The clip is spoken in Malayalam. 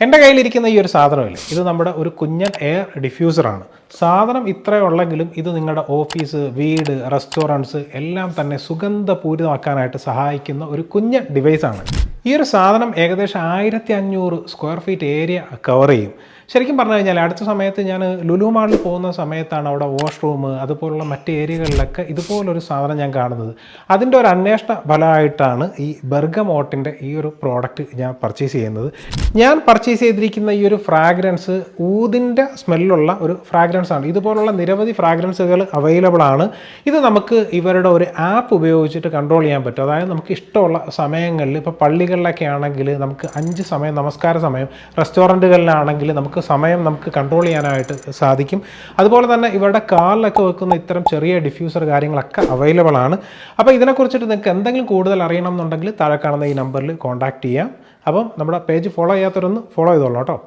എന്റെ കയ്യിലിരിക്കുന്ന ഈ ഒരു സാധനമില്ല? ഇത് നമ്മുടെ ഒരു കുഞ്ഞൻ എയർ ഡിഫ്യൂസറാണ് സാധനം ഇത്രയുള്ളെങ്കിലും ഇത് നിങ്ങളുടെ ഓഫീസ് വീട് റെസ്റ്റോറന്റ്സ് എല്ലാം തന്നെ സുഗന്ധപൂരിതമാക്കാനായിട്ട് സഹായിക്കുന്ന ഒരു കുഞ്ഞൻ ഡിവൈസാണ് ഈ ഒരു സാധനം ഏകദേശം ആയിരത്തി അഞ്ഞൂറ് സ്ക്വയർ ഫീറ്റ് ഏരിയ കവർ ചെയ്യും. ശരിക്കും പറഞ്ഞു കഴിഞ്ഞാൽ അടുത്ത സമയത്ത് ഞാൻ ലുലു മാളിൽ പോകുന്ന സമയത്താണ് അവിടെ വാഷ്റൂം അതുപോലുള്ള മറ്റ് ഏരിയകളിലൊക്കെ ഇതുപോലൊരു സാധനം ഞാൻ കാണുന്നത്. അതിന്റെ ഒരു അന്വേഷണ ഫലമായിട്ടാണ് ഈ ബർഗമോട്ടിന്റെ ഈ ഒരു പ്രോഡക്റ്റ് ഞാൻ പർച്ചേസ് ചെയ്യുന്നത്. ഞാൻ പർച്ചേസ് ചെയ്തിരിക്കുന്ന ഈ ഒരു ഫ്രാഗ്രൻസ് ഊതിന്റെ സ്മെല്ലുള്ള ഒരു ഫ്രാഗ്രൻസ് ആണ്. ഇതുപോലുള്ള നിരവധി ഫ്രാഗ്രൻസുകൾ അവൈലബിൾ ആണ്. ഇത് നമുക്ക് ഇവരുടെ ഒരു ആപ്പ് ഉപയോഗിച്ചിട്ട് കൺട്രോൾ ചെയ്യാൻ പറ്റും. അതായത് നമുക്ക് ഇഷ്ടമുള്ള സമയങ്ങളിൽ ഇപ്പോൾ പള്ളികളിലൊക്കെ ആണെങ്കിൽ നമുക്ക് അഞ്ച് സമയം നമസ്കാര സമയം റെസ്റ്റോറന്റുകളിലാണെങ്കിൽ നമുക്ക് സമയം നമുക്ക് കൺട്രോൾ ചെയ്യാനായിട്ട് സാധിക്കും. അതുപോലെ തന്നെ ഇവരുടെ കാറിലൊക്കെ വെക്കുന്ന ഇത്തരം ചെറിയ ഡിഫ്യൂസർ കാര്യങ്ങളൊക്കെ അവൈലബിൾ ആണ്. അപ്പോൾ ഇതിനെക്കുറിച്ചിട്ട് നിങ്ങൾക്ക് എന്തെങ്കിലും കൂടുതൽ അറിയണം എന്നുണ്ടെങ്കിൽ താഴെ കാണുന്ന ഈ നമ്പറിൽ കോൺടാക്റ്റ് ചെയ്യാം. അപ്പം നമ്മുടെ പേജ് ഫോളോ ചെയ്യാത്തവരൊന്ന് ഫോളോ ചെയ്തോളൂ കേട്ടോ.